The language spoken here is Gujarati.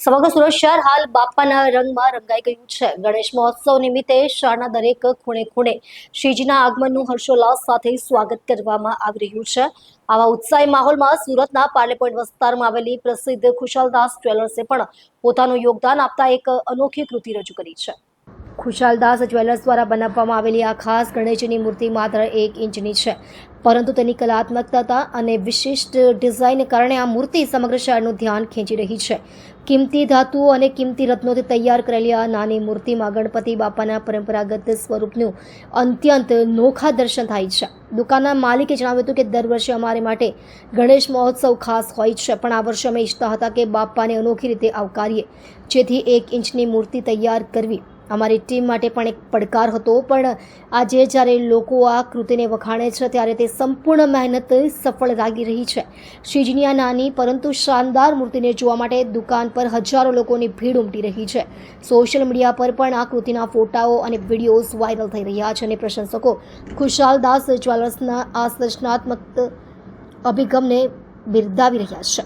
સમગ્ર સુરત શહેર હાલ બાપાના રંગમાં રંગાઈ ગયું છે. ગણેશ મહોત્સવ નિમિત્તે શહેરના દરેક ખૂણે ખૂણે શ્રીજીના આગમનનું હર્ષોલ્લાસ સાથે સ્વાગત કરવામાં આવી રહ્યું છે. આવા ઉત્સાહી માહોલમાં સુરતના પાર્લે પોઈન્ટ વિસ્તારમાં આવેલી પ્રસિદ્ધ ખુશાલદાસ જ્વેલર્સે પણ પોતાનું યોગદાન આપતા એક અનોખી કૃતિ રજૂ કરી છે. ખુશાલદાસ જ્વેલર્સ દ્વારા બનાવવામાં આવેલી આ ખાસ ગણેશજીની મૂર્તિ માત્ર એક ઇંચની છે. પરંતુ તેની કલાત્મકતા અને વિશિષ્ટ ડિઝાઇનને કારણે આ મૂર્તિ સમગ્ર શહેરનું ધ્યાન ખેંચી રહી છે. કિંમતી ધાતુઓ અને કિંમતી રત્નોથી તૈયાર કરેલી આ નાની મૂર્તિમાં ગણપતિ બાપાના પરંપરાગત સ્વરૂપનું અત્યંત નોખા દર્શન થાય છે. દુકાનના માલિકે જણાવ્યું હતું કે દર વર્ષે અમારે માટે ગણેશ મહોત્સવ ખાસ હોય છે, પણ આ વર્ષે અમે ઈચ્છતા હતા કે બાપાને અનોખી રીતે આવકારીએ, જેથી એક ઇંચની મૂર્તિ તૈયાર કરવી અમારી ટીમ માટે પણ એક પડકાર હતો, પણ આજે જ્યારે લોકો આ કૃતિને વખાણે છે, ત્યારે તે સંપૂર્ણ મહેનત સફળ લાગી રહી છે. શ્રીજીની આ નાની પરંતુ શાનદાર મૂર્તિને જોવા માટે દુકાન પર હજારો લોકોની ભીડ ઉમટી રહી છે. સોશિયલ મીડિયા પર પણ આ કૃતિના ફોટાઓ અને વિડીયોઝ વાયરલ થઈ રહ્યા છે અને પ્રશંસકો ખુશાલ દાસ જ્વેલર્સના આ સર્જનાત્મક અભિગમને બિરદાવી રહ્યા છે.